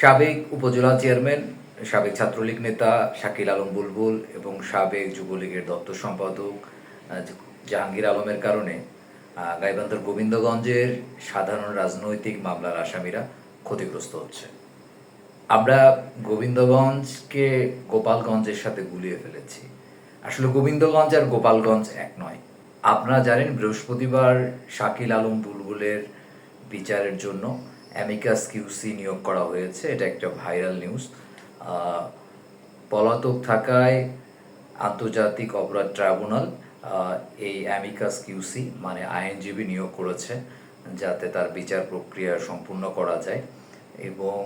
সাবেক উপজেলা চেয়ারম্যান, সাবেক ছাত্রলীগ নেতা শাকিল আলম বুলবুল এবং সাবেক যুবলীগের দপ্তর সম্পাদক জাহাঙ্গীর আলমের কারণে গাইবান্ধার গোবিন্দগঞ্জের সাধারণ রাজনৈতিক মামলার আসামিরা ক্ষতিগ্রস্ত হচ্ছে। আমরা গোবিন্দগঞ্জকে গোপালগঞ্জের সাথে গুলিয়ে ফেলেছি। আসলে গোবিন্দগঞ্জ আর গোপালগঞ্জ এক নয়। আপনারা জানেন বৃহস্পতিবার শাকিল আলম বুলবুলের বিচারের জন্য অ্যামিকাস কিউসি নিয়োগ করা হয়েছে। এটা একটা ভাইরাল নিউজ। পলাতক থাকায় আন্তর্জাতিক অপরাধ ট্রাইব্যুনাল এই অ্যামিকাস কিউসি মানে আইনজীবী নিয়োগ করেছে যাতে তার বিচার প্রক্রিয়া সম্পূর্ণ করা যায়। এবং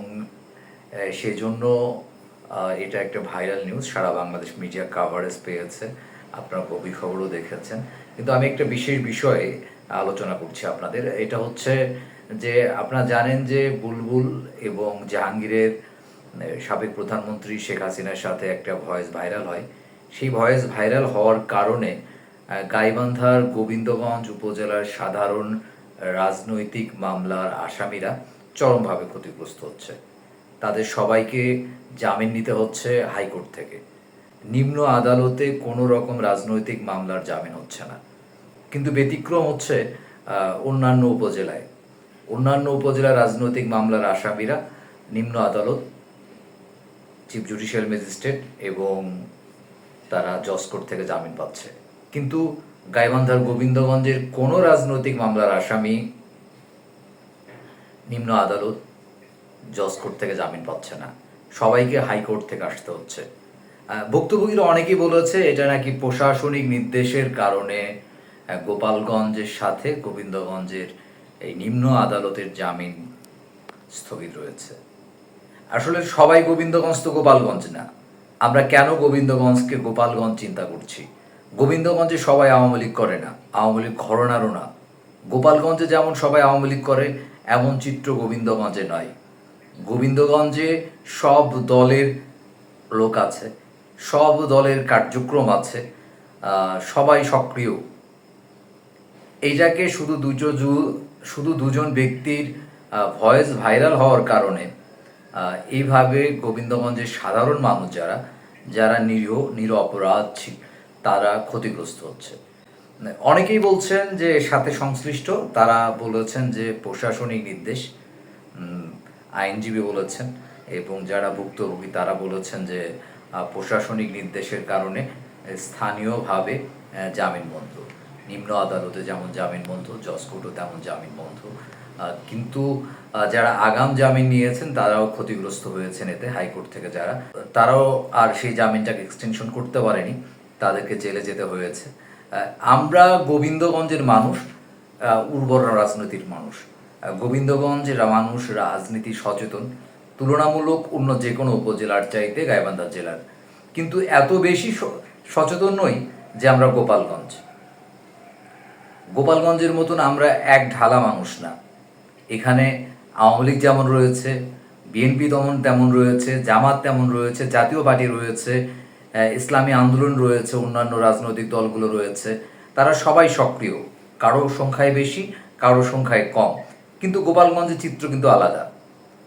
সেজন্য এটা একটা ভাইরাল নিউজ। সারা বাংলাদেশ মিডিয়া কাভারেজ পেয়েছে। আপনারা গভীর খবরও দেখেছেন। কিন্তু আমি একটা বিশেষ বিষয়ে আলোচনা করছি আপনাদের। এটা হচ্ছে যে আপনারা জানেন যে বুলবুল এবং জাহাঙ্গীরের সাবেক প্রধানমন্ত্রী শেখ হাসিনার সাথে একটা ভয়েস ভাইরাল হয়। সেই ভয়েস ভাইরাল হওয়ার কারণে গাইবান্ধার গোবিন্দগঞ্জ উপজেলার সাধারণ রাজনৈতিক মামলার আসামিরা চরমভাবে ক্ষতিগ্রস্ত হচ্ছে। তাদের সবাইকে জামিন নিতে হচ্ছে হাইকোর্ট থেকে। নিম্ন আদালতে কোনো রকম রাজনৈতিক মামলার জামিন হচ্ছে না। কিন্তু ব্যতিক্রম হচ্ছে অন্যান্য উপজেলায়। অন্যান্য উপজেলার রাজনৈতিক মামলার আসামিরা নিম্ন আদালত চিফ জুডিশিয়াল ম্যাজিস্ট্রেট এবং তারা জজ কোর্ট থেকে জামিন পাচ্ছে। কিন্তু গাইবান্ধার গোবিন্দগঞ্জের কোনো রাজনৈতিক মামলার আসামি নিম্ন আদালত জজ কোর্ট থেকে জামিন পাচ্ছে না। সবাইকে হাইকোর্ট থেকে আসতে হচ্ছে। ভুক্তভোগীরা অনেকেই বলেছে, এটা নাকি প্রশাসনিক নির্দেশের কারণে গোপালগঞ্জের সাথে গোবিন্দগঞ্জের এই নিম্ন আদালতের জামিন স্থগিত রয়েছে। আসলে সবাই গোবিন্দগঞ্জ তো গোপালগঞ্জ না। আমরা কেন গোবিন্দগঞ্জকে গোপালগঞ্জ চিন্তা করছি? গোবিন্দগঞ্জে সবাই আওয়ামী লীগ করে না, আওয়ামী লীগ ঘরনারও না। গোপালগঞ্জে যেমন সবাই আওয়ামী লীগ করে, এমন চিত্র গোবিন্দগঞ্জে নয়। গোবিন্দগঞ্জে সব দলের লোক আছে, সব দলের কার্যক্রম আছে সবাই সক্রিয়। এইটাকে শুধু দুজন শুধু দুজন ব্যক্তির ভয়েস ভাইরাল হওয়ার কারণে এইভাবে গোবিন্দগঞ্জের সাধারণ মানুষ যারা যারা নিরীহ, নিরপরাধ তারা ক্ষতিগ্রস্ত হচ্ছে। মানে অনেকেই বলছেন যে সাথে সংশ্লিষ্ট, তারা বলেছেন যে প্রশাসনিক নির্দেশ আইনজীবী বলেছেন, এবং যারা ভুক্তভোগী তারা বলেছেন যে প্রশাসনিক নির্দেশের কারণে স্থানীয়ভাবে জামিন বন্ধ নিম্ন আদালতে যেমন জামিন বন্ধ, জজ কোর্টও তেমন জামিন বন্ধ। কিন্তু যারা আগাম জামিন নিয়েছেন, তারাও ক্ষতিগ্রস্ত হয়েছেন এতে, হাইকোর্ট থেকে যারা। তারাও আর সেই জামিনটাকে এক্সটেনশন করতে পারেনি, তাদেরকে জেলে যেতে হয়েছে। আমরা গোবিন্দগঞ্জের মানুষ উর্বর রাজনীতির মানুষ। গোবিন্দগঞ্জের মানুষ রাজনীতি সচেতন, তুলনামূলক অন্য যে কোনো উপজেলার চাইতে গাইবান্ধা জেলার। কিন্তু এত বেশি সচেতন নই যে আমরা গোপালগঞ্জ। গোপালগঞ্জের মতন আমরা এক ঢালা মানুষ না। এখানে আওয়ামী লীগ যেমন রয়েছে, বিএনপি তেমন তেমন রয়েছে, জামাত তেমন রয়েছে, জাতীয় পার্টি রয়েছে ইসলামী আন্দোলন রয়েছে, অন্যান্য রাজনৈতিক দলগুলো রয়েছে। তারা সবাই সক্রিয়। কারও সংখ্যায় বেশি, কারও সংখ্যায় কম। কিন্তু গোপালগঞ্জের চিত্র কিন্তু আলাদা।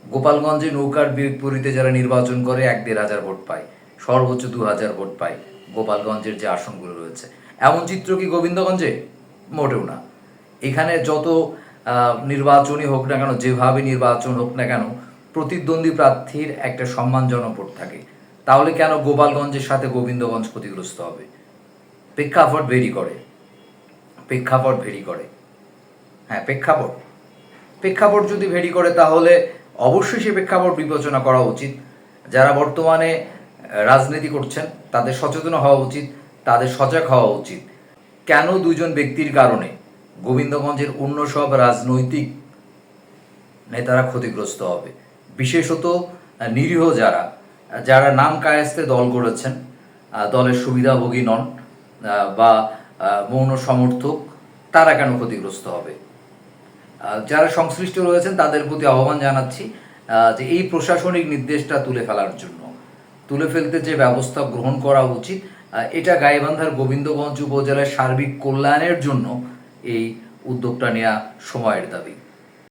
গোপালগঞ্জে নৌকার বিপরীতে যারা নির্বাচন করে, এক দেড় হাজার ভোট পায়। সর্বোচ্চ দু হাজার ভোট পায় গোপালগঞ্জের যে আসনগুলো রয়েছে। এমন চিত্র কি গোবিন্দগঞ্জে? মোটেও না। এখানে যত নির্বাচনই হোক না কেন, যেভাবে নির্বাচন হোক না কেন, প্রতিদ্বন্দ্বী প্রার্থীর একটা সম্মানজনক ভোট থাকে। তাহলে কেন গোপালগঞ্জের সাথে গোবিন্দগঞ্জ ক্ষতিগ্রস্ত হবে? প্রেক্ষাপট ভেরি করে। প্রেক্ষাপট ভেরি করে। হ্যাঁ প্রেক্ষাপট। প্রেক্ষাপট যদি ভেরি করে, তাহলে অবশ্যই সে প্রেক্ষাপট বিবেচনা করা উচিত। যারা বর্তমানে রাজনীতি করছেন, তাদের সচেতন হওয়া উচিত, তাদের সজাগ হওয়া উচিত। কেন দুজন ব্যক্তির কারণে গোবিন্দগঞ্জের অন্য সব রাজনৈতিক নেতারা ক্ষতিগ্রস্ত হবে? বিশেষত নিরীহ যারা যারা নাম কায়াস্তে দল গড়েছেন দলের সুবিধাভোগী নন বা মৌন সমর্থক, তারা কেন ক্ষতিগ্রস্ত হবে? যারা সংশ্লিষ্ট রয়েছেন, তাদের প্রতি আহ্বান জানাচ্ছি যে এই প্রশাসনিক নির্দেশটা তুলে ফেলার জন্য। তুলে ফেলতে যে ব্যবস্থা গ্রহণ করা উচিত এটা গাইবান্ধার গোবিন্দগঞ্জ উপজেলার সার্বিক কল্যাণের জন্য এই উদ্যোগটা নেওয়া সময়ের দাবি।